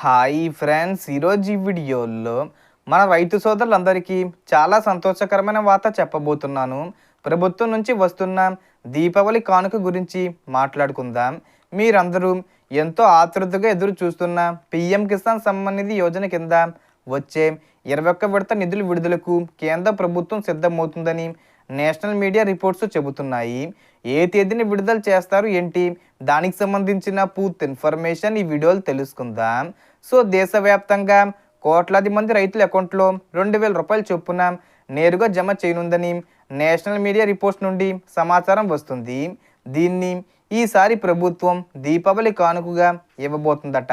Hi friends ఈరోజు ఈ వీడియోలో మన రైతు సోదరులందరికీ చాలా సంతోషకరమైన వార్త చెప్పబోతున్నాను. ప్రభుత్వం నుంచి వస్తున్న దీపావళి కానుక గురించి మాట్లాడుకుందాం. మీరందరూ ఎంతో ఆతృతగా ఎదురు చూస్తున్న పిఎం కిసాన్ సమ్మాన్ నిధి యోజన కింద వచ్చే ఇరవై ఒక్క విడత నిధుల విడుదలకు కేంద్ర ప్రభుత్వం సిద్ధమవుతుందని నేషనల్ మీడియా రిపోర్ట్స్ చెబుతున్నాయి. ఏ తేదీని విడుదల చేస్తారు ఏంటి? దానికి సంబంధించిన పూర్తి ఇన్ఫర్మేషన్ ఈ వీడియోలు తెలుసుకుందాం. సో దేశవ్యాప్తంగా కోట్లాది మంది రైతుల అకౌంట్లో రెండు వేల రూపాయలు చొప్పున నేరుగా జమ చేయనుందని నేషనల్ మీడియా రిపోర్ట్స్ నుండి సమాచారం వస్తుంది. దీన్ని ఈసారి ప్రభుత్వం దీపావళి కానుకగా ఇవ్వబోతుందట.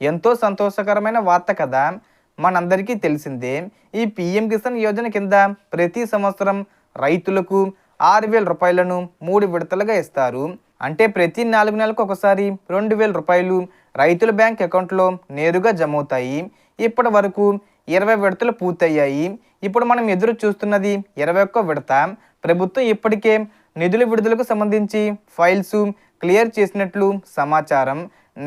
ఎంతో సంతోషకరమైన వార్త కదా. మనందరికీ తెలిసిందే ఈ పిఎం కిసాన్ యోజన కింద ప్రతి సంవత్సరం రైతులకు ఆరు వేల రూపాయలను మూడు విడతలుగా ఇస్తారు. అంటే ప్రతి నాలుగు నెలలకు ఒకసారి రెండు వేల రూపాయలు రైతుల బ్యాంక్ అకౌంట్లో నేరుగా జమ అవుతాయి ఇప్పటి వరకు ఇరవై విడతలు పూర్తయ్యాయి. ఇప్పుడు మనం ఎదురు చూస్తున్నది ఇరవై ఒక్క విడత. ప్రభుత్వం ఇప్పటికే నిధుల విడుదలకు సంబంధించి ఫైల్స్ క్లియర్ చేసినట్లు సమాచారం.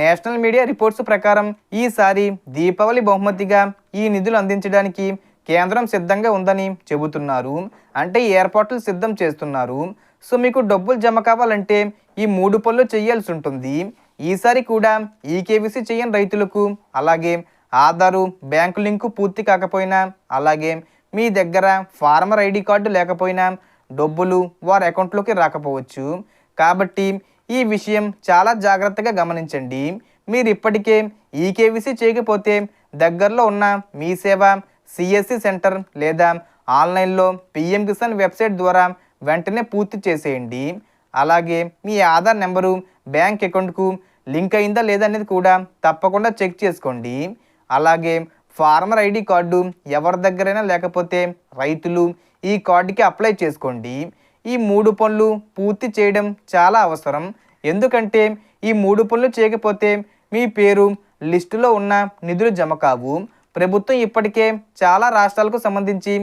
నేషనల్ మీడియా రిపోర్ట్స్ ప్రకారం ఈసారి దీపావళి బహుమతిగా ఈ నిధులు అందించడానికి కేంద్రం సిద్ధంగా ఉందని చెబుతున్నారు. అంటే ఏర్పాట్లు సిద్ధం చేస్తున్నారు. సో మీకు డబ్బులు జమ కావాలంటే ఈ మూడు పనులు చేయాల్సి ఉంటుంది. ఈసారి కూడా ఈకేవీసీ చేయని రైతులకు అలాగే ఆధారు బ్యాంకు లింకు పూర్తి కాకపోయినా అలాగే మీ దగ్గర ఫార్మర్ ఐడి కార్డు లేకపోయినా డబ్బులు వారి అకౌంట్లోకి రాకపోవచ్చు. కాబట్టి ఈ విషయం చాలా జాగ్రత్తగా గమనించండి. మీరు ఇప్పటికే ఈకేవీసీ చేయకపోతే దగ్గరలో ఉన్న మీ సేవ సిఎస్సి సెంటర్ లేదా ఆన్లైన్లో పిఎం కిసాన్ వెబ్సైట్ ద్వారా వెంటనే పూర్తి చేసేయండి. అలాగే మీ ఆధార్ నెంబరు బ్యాంక్ అకౌంట్కు లింక్ అయిందా లేదా అనేది కూడా తప్పకుండా చెక్ చేసుకోండి. అలాగే ఫార్మర్ ఐడి కార్డు ఎవరి దగ్గరైనా లేకపోతే రైతులు ఈ కార్డుకి అప్లై చేసుకోండి. ఈ మూడు పనులు పూర్తి చేయడం చాలా అవసరం. ఎందుకంటే ఈ మూడు పనులు చేయకపోతే మీ పేరు లిస్టులో ఉన్న నిధులు జమ కావు. ప్రభుత్వం ఇప్పటికే చాలా రాష్ట్రాలకు సంబంధించి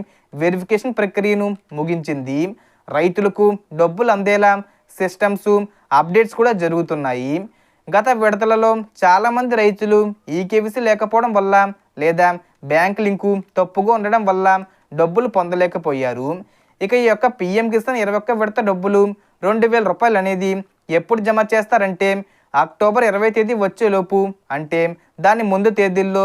వెరిఫికేషన్ ప్రక్రియను ముగించింది. రైతులకు డబ్బులు అందేలా సిస్టమ్స్ అప్డేట్స్ కూడా జరుగుతున్నాయి. గత విడతలలో చాలామంది రైతులు ఈకేవీసీ లేకపోవడం వల్ల లేదా బ్యాంక్ లింకు తప్పుగా ఉండడం వల్ల డబ్బులు పొందలేకపోయారు. ఇక ఈ యొక్క పిఎం కిసాన్ ఇరవై ఒక్క విడత డబ్బులు రెండు వేల రూపాయలు అనేది ఎప్పుడు జమ చేస్తారంటే అక్టోబర్ ఇరవై తేదీ వచ్చేలోపు అంటే దాని ముందు తేదీల్లో